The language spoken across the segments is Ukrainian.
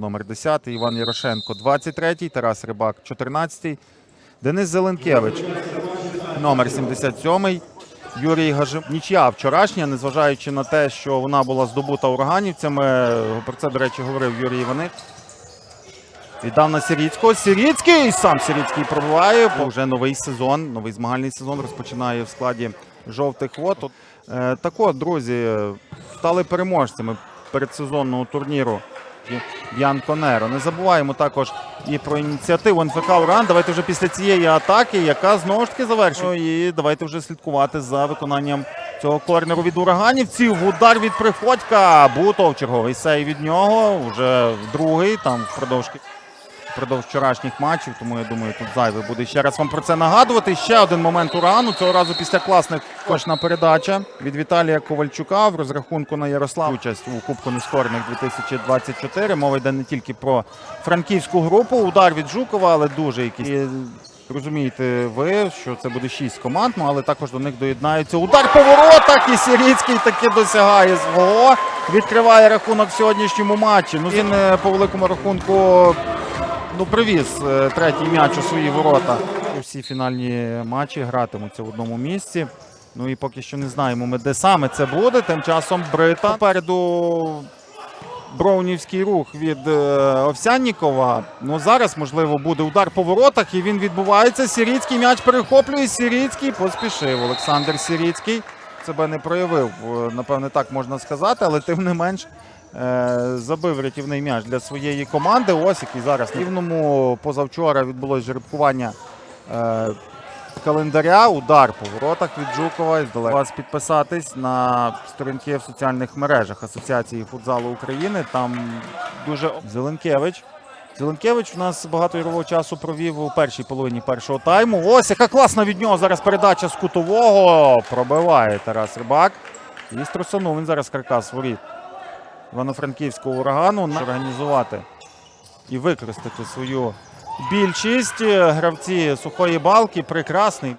номер 10, Іван Ярошенко 23, Тарас Рибак 14, Денис Зеленкевич номер 77, Юрій Гажим. Нічия вчорашня, незважаючи на те, що вона була здобута ураганівцями. Про це, до речі, говорив Юрій Іваник. Віддав на Сіріцького. Сіріцький сам Сіріцький пробиває. Бо вже новий сезон, новий змагальний сезон розпочинає в складі жовтих вод. Е, так от, друзі, стали переможцями передсезонного турніру Б'янко Конеро. Не забуваємо також і про ініціативу НФК Уран. Давайте вже після цієї атаки, яка знову ж таки завершує. І давайте вже слідкувати за виконанням цього корнеру від ураганівців. Удар від приходька. Бутов черговий сей від нього. Вже другий там впродовж впродовж вчорашніх матчів, тому я думаю, тут зайве буде ще раз вам про це нагадувати. Ще один момент урану. Цього разу після класних кошна передача від Віталія Ковальчука в розрахунку на Ярослав. Участь у Кубку Нескорених 2024. Мова йде не тільки про франківську групу. Удар від Жукова, але дуже якийсь. Розумієте ви, що це буде шість команд, ну, але також до них доєднаються. Удар по воротах і Сіріцький таки досягає свого. Відкриває рахунок в сьогоднішньому матчі. Ну він е, по великому рахунку ну, привіз е, третій м'яч у свої ворота. Всі фінальні матчі гратимуться в одному місці. Ну і поки що не знаємо, ми де саме це буде. Тим часом Брита. Попереду Броунівський рух від е, Овсяннікова. Ну зараз, можливо, буде удар по воротах, і він відбувається. Сіріцький м'яч перехоплює. Сіріцький поспішив. Олександр Сіріцький себе не проявив. е, Напевне, так можна сказати, але тим не менш. Е, Забив рятівний м'яч для своєї команди. Ось який зараз на рівному позавчора відбулось жеребкування е, календаря. Удар по воротах від Жукова. Здалека вас підписатись на сторінки в соціальних мережах Асоціації футзалу України. Там дуже Зеленкевич. Зеленкевич у нас багато ігрового часу провів у першій половині першого тайму. Ось яка класна від нього зараз передача з кутового. Пробиває Тарас Рибак. І струсанув він зараз каркас воріт Івано-Франківського урагану організувати і використати свою більшість. Е, Гравці сухої балки прекрасний.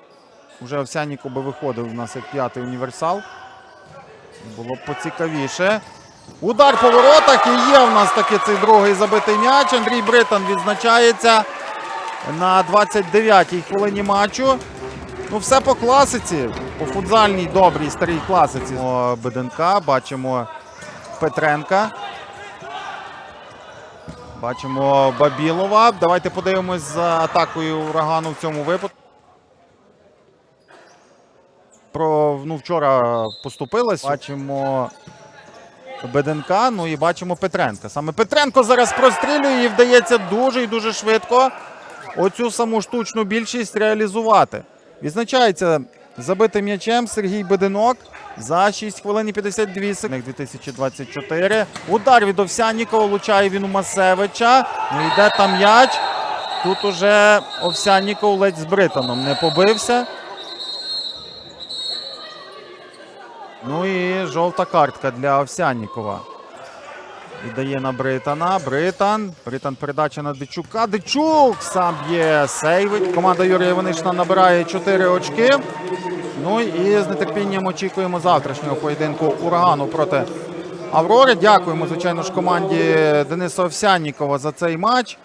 Уже Овсяніко би виходив у нас як п'ятий універсал. Було б поцікавіше. Удар по воротах і є в нас таки цей другий забитий м'яч. Андрій Британ відзначається на 29-й хвилині матчу. Ну, все по класиці, по футзальній добрій старій класиці. О, Беденка, бачимо Петренка. Бачимо Бабілова. Давайте подивимось за атакою урагану в цьому випадку. Про ну, вчора поступилась. Бачимо Беденка, ну і бачимо Петренка. Саме Петренко зараз прострілює і вдається дуже і дуже швидко оцю саму штучну більшість реалізувати. Відзначається забитим м'ячем Сергій Беденок за 6 хвилин і 52 секунд 2024. Удар від Овсяннікова, влучає він у Масевича. Ну йде там м'яч. Тут уже Овсянніков ледь з Британом не побився. Ну і жовта картка для Овсяннікова. Віддає на Британа. Британ. Британ передача на Дичука. Дичук сам є сейвить. Команда Юрія Іванишина набирає 4 очки. Ну і з нетерпінням очікуємо завтрашнього поєдинку урагану проти Аврори. Дякуємо, звичайно ж, команді Дениса Овсяннікова за цей матч.